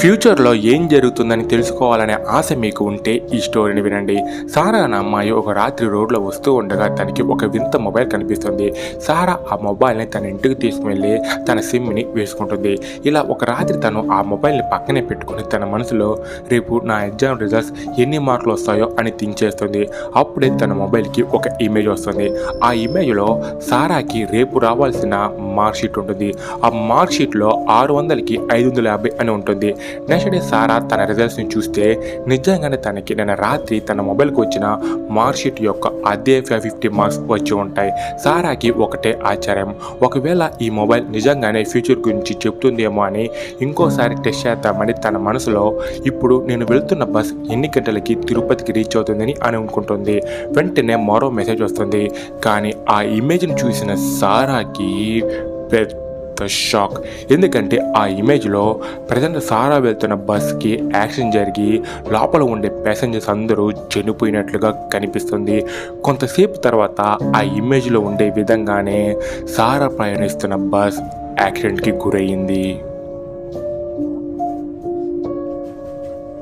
ఫ్యూచర్లో ఏం జరుగుతుందని తెలుసుకోవాలనే ఆశ మీకు ఉంటే ఈ స్టోరీని వినండి. సారా అనే అమ్మాయి ఒక రాత్రి రోడ్లో వస్తూ ఉండగా తనకి ఒక వింత మొబైల్ కనిపిస్తుంది. సారా ఆ మొబైల్ని తన ఇంటికి తీసుకువెళ్ళి తన సిమ్ని వేసుకుంటుంది. ఇలా ఒక రాత్రి తను ఆ మొబైల్ని పక్కనే పెట్టుకుని తన మనసులో రేపు నా ఎగ్జామ్ రిజల్ట్స్ ఎన్ని మార్కులు వస్తాయో అని థింక్ చేస్తుంది. అప్పుడే తన మొబైల్కి ఒక ఇమేజ్ వస్తుంది. ఆ ఇమేజ్లో సారాకి రేపు రావాల్సిన మార్క్ షీట్ ఉంటుంది. ఆ మార్క్ షీట్లో ఆరు వందలకి ఐదు వందల యాభై అని ఉంటుంది. నెక్స్ట్ డే సారా తన రిజల్ట్స్ని చూస్తే నిజంగానే తనకి నిన్న రాత్రి తన మొబైల్కి వచ్చిన మార్క్షీట్ యొక్క అదే ఫైవ్ ఫిఫ్టీ మార్క్స్ వచ్చి ఉంటాయి. సారాకి ఒకటే ఆశ్చర్యం. ఒకవేళ ఈ మొబైల్ నిజంగానే ఫ్యూచర్ గురించి చెప్తుందేమో అని ఇంకోసారి టెస్ట్ చేద్దామని తన మనసులో ఇప్పుడు నేను వెళ్తున్న బస్ ఎన్ని గంటలకి తిరుపతికి రీచ్ అవుతుందని అనుకుంటుంది. వెంటనే మరో మెసేజ్ వస్తుంది. కానీ ఆ ఇమేజ్ని చూసిన సారాకి పెద్ద షాక్. ఎందుకంటే ఆ ఇమేజ్లో ప్రజెంట్ సారా వెళ్తున్న బస్కి యాక్సిడెంట్ జరిగి లోపల ఉండే ప్యాసింజర్స్ అందరూ చనిపోయినట్లుగా కనిపిస్తుంది. కొంతసేపు తర్వాత ఆ ఇమేజ్లో ఉండే విధంగానే సారా ప్రయాణిస్తున్న బస్ యాక్సిడెంట్కి గురయ్యింది